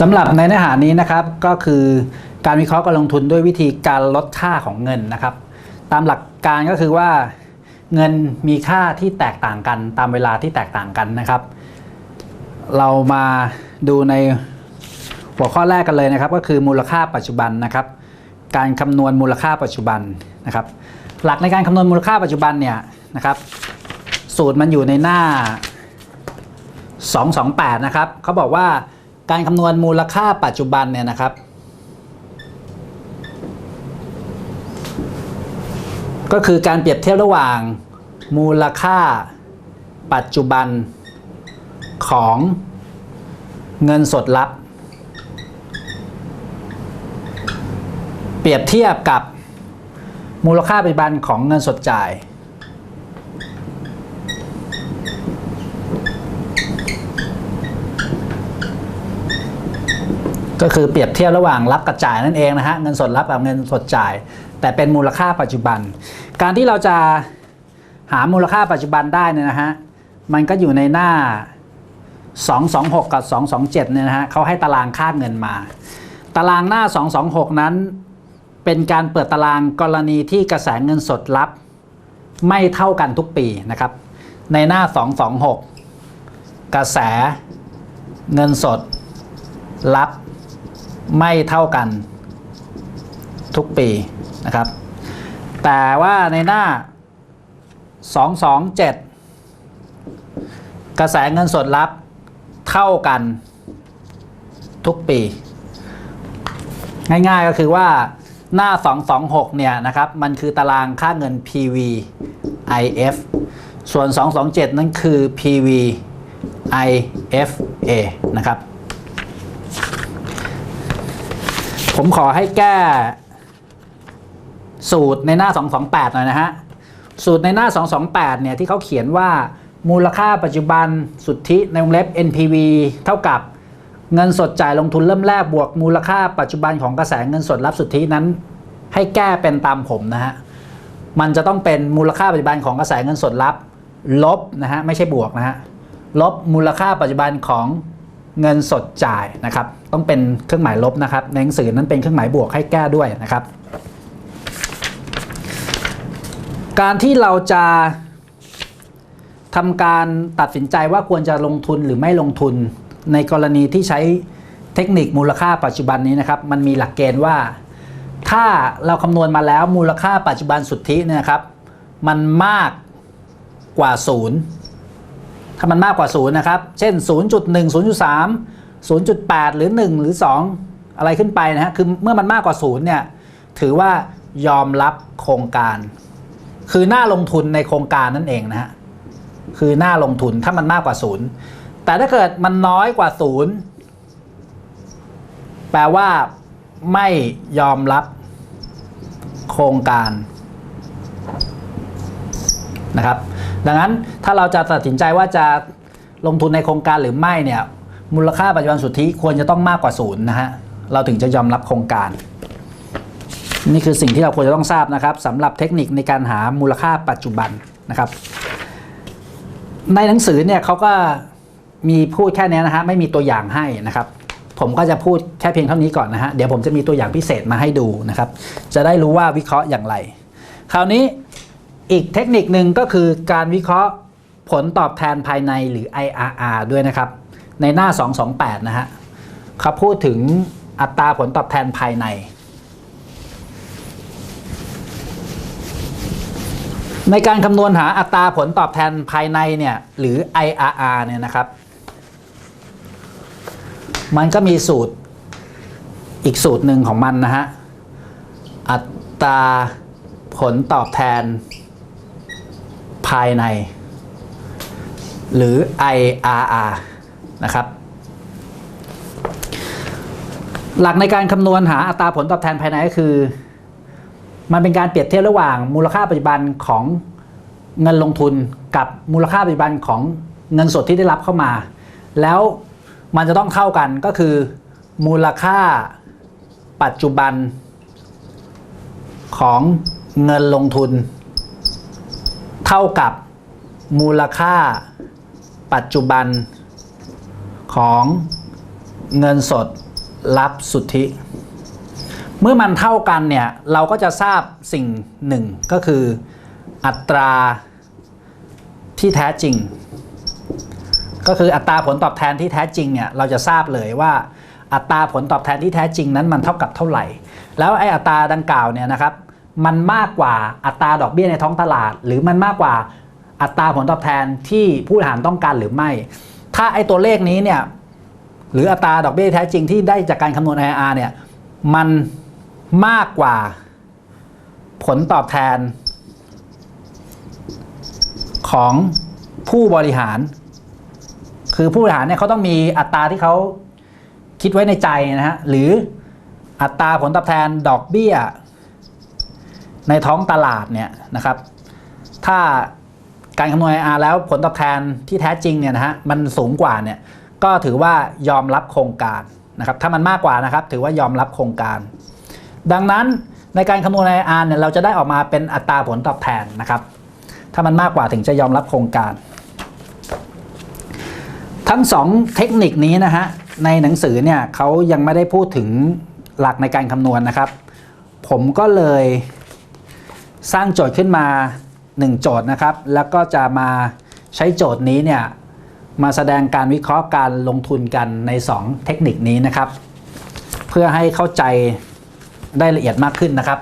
สำหรับในเนื้อหานี้นะครับก็คือการวิเคราะห์การลงทุนด้วยวิธีการลดค่าของเงินนะครับ ตามหลักการก็คือว่าเงินมีค่าที่แตกต่างกันตามเวลาที่แตกต่างกันนะครับ เรามาดูในหัวข้อแรกกันเลยนะครับ ก็คือมูลค่าปัจจุบันนะครับ การคำนวณมูลค่าปัจจุบันนะครับ หลักในการคำนวณมูลค่าปัจจุบันเนี่ยนะครับ สูตรมันอยู่ในหน้า 228 นะครับเขาบอกว่า การคำนวณมูลค่าปัจจุบันเนี่ยนะครับ ก็คือการเปรียบเทียบระหว่าง มูลค่าปัจจุบันของเงินสดรับ เปรียบเทียบกับมูลค่าปัจจุบันของเงินสดจ่าย ก็คือเปรียบเทียบระหว่างรับกับจ่ายนั่นเองนะฮะเงินสดรับกับเงินสดจ่าย แต่เป็นมูลค่าปัจจุบัน การที่เราจะหามูลค่าปัจจุบันได้เนี่ยนะฮะมันก็อยู่ในหน้า 226 กับ 227เนี่ยนะฮะเขาให้ตารางค่าเงินมา ตารางหน้า 226 นั้น เป็นการเปิดตารางกรณีที่กระแสเงินสดรับไม่เท่ากันทุกปีนะครับ ในหน้า 226 กระแสเงินสดรับ ไม่เท่ากันทุกปีนะครับ แต่ว่าในหน้า 227 กระแสเงินสดรับเท่ากันทุกปี ง่ายๆก็คือว่าหน้า 226 เนี่ยนะครับ มันคือตารางค่าเงิน PV IF ส่วน 227 นั่นคือ PV IFA นะครับ ผมขอให้แก้ สูตรในหน้า 228 หน่อยนะฮะ สูตรในหน้า 228 เนี่ย ที่เขาเขียนว่ามูลค่าปัจจุบันสุทธิในวงเล็บ NPV เท่ากับเงินสดจ่ายลงทุนเริ่มแรกบวกมูลค่าปัจจุบันของกระแสเงินสดรับสุทธินั้น ให้แก้เป็นตามผมนะฮะ มันจะต้องเป็นมูลค่าปัจจุบันของกระแสเงินสดรับ ลบนะฮะไม่ใช่บวกนะฮะลบมูลค่าปัจจุบันของ เงินสดจ่ายนะครับต้องเป็นเครื่องหมายลบนะครับในหนังสือนั้นเป็นเครื่องหมายบวกให้แก้ด้วยนะครับ การที่เราจะทำการตัดสินใจว่าควรจะลงทุนหรือไม่ลงทุนในกรณีที่ใช้เทคนิคมูลค่าปัจจุบันนี้นะครับ มันมีหลักเกณฑ์ว่า ถ้าเราคำนวณมาแล้วมูลค่าปัจจุบันสุทธิเนี่ยครับ มันมากกว่าศูนย์ ถ้ามันมากกว่าศูนย์นะครับ เช่น 0.1 0.3 0.8 หรือ 1 หรือ 2 อะไรขึ้นไปนะฮะ คือเมื่อมันมากกว่าศูนย์เนี่ย ถือว่ายอมรับโครงการ คือหน้าลงทุนในโครงการนั่นเองนะฮะ คือหน้าลงทุนถ้ามันมากกว่าศูนย์แต่ถ้าเกิดมันน้อยกว่าศูนย์แปลว่าไม่ยอมรับโครงการนะครับ ดังนั้นถ้าเราจะตัดสินใจว่าจะลงทุนในโครงการหรือไม่เนี่ยมูลค่าปัจจุบันสุทธิควรจะต้องมากกว่าศูนย์นะฮะเราถึงจะยอมรับโครงการ นี่คือสิ่งที่เราควรจะต้องทราบนะครับสำหรับเทคนิคในการหามูลค่าปัจจุบันนะครับ ในหนังสือเนี่ยเขาก็มีพูดแค่นี้นะฮะไม่มีตัวอย่างให้นะครับ ผมก็จะพูดแค่เพียงเท่านี้ก่อนนะฮะเดี๋ยวผมจะมีตัวอย่างพิเศษมาให้ดูนะครับ จะได้รู้ว่าวิเคราะห์อย่างไร คราวนี้ อีกเทคนิคหนึ่งก็คือการวิเคราะห์ผลตอบแทนภายในหรือ IRR ด้วยนะครับ ในหน้า 228 นะฮะเขาพูดถึงอัตราผลตอบแทนภายใน ในการคำนวณหาอัตราผลตอบแทนภายในเนี่ยหรือ IRR เนี่ยนะครับ มันก็มีสูตรอีกสูตรหนึ่งของมันนะฮะ อัตราผลตอบแทน ภายใน หรือ IRR นะครับหลักในการคำนวณหาอัตราผลตอบแทนภายในก็คือ มันเป็นการเปรียบเทียบระหว่างมูลค่าปัจจุบันของเงินลงทุนกับมูลค่าปัจจุบันของเงินสดที่ได้รับเข้ามา แล้วมันจะต้องเท่ากันก็คือ มูลค่าปัจจุบันของเงินลงทุน เท่ากับมูลค่าปัจจุบันของเงินสดรับสุทธิ เมื่อมันเท่ากันเนี่ยเราก็จะทราบสิ่งหนึ่งก็คืออัตราที่แท้จริง ก็คืออัตราผลตอบแทนที่แท้จริงเนี่ยเราจะทราบเลยว่าอัตราผลตอบแทนที่แท้จริงนั้นมันเท่ากับเท่าไหร่ แล้วไอ้อัตราดังกล่าวเนี่ยนะครับ มันมากกว่าอัตราดอกเบี้ยในท้องตลาด หรือมันมากกว่าอัตราผลตอบแทนที่ผู้บริหารต้องการหรือไม่ ถ้าไอ้ตัวเลขนี้เนี่ยหรืออัตราดอกเบี้ยแท้จริงที่ได้จากการคำนวณ IRR เนี่ยมันมากกว่าผลตอบแทน ของผู้บริหาร คือผู้บริหารเนี่ยเขาต้องมีอัตราที่เขาคิดไว้ในใจนะฮะหรืออัตราผลตอบแทนดอกเบี้ย ในท้องตลาดเนี่ยนะครับ ถ้าการคำนวณ IR แล้วผลตอบแทนที่แท้จริงเนี่ยนะฮะมันสูงกว่าเนี่ยก็ถือว่ายอมรับโครงการนะครับถ้ามันมากกว่านะครับถือว่ายอมรับโครงการ ดังนั้นในการคำนวณ IR เนี่ยเราจะได้ออกมาเป็นอัตราผลตอบแทนนะครับ ถ้ามันมากกว่าถึงจะยอมรับโครงการ ทั้งสองเทคนิคนี้นะฮะในหนังสือเนี่ยเขายังไม่ได้พูดถึงหลักในการคำนวณนะครับ ผมก็เลย สร้างโจทย์ขึ้นมา 1 โจทย์นะครับ แล้วก็จะมาใช้โจทย์นี้เนี่ยมาแสดงการวิเคราะห์การลงทุนกันใน 2 เทคนิคนี้นะครับ เพื่อให้เข้าใจได้ละเอียดมากขึ้นนะครับ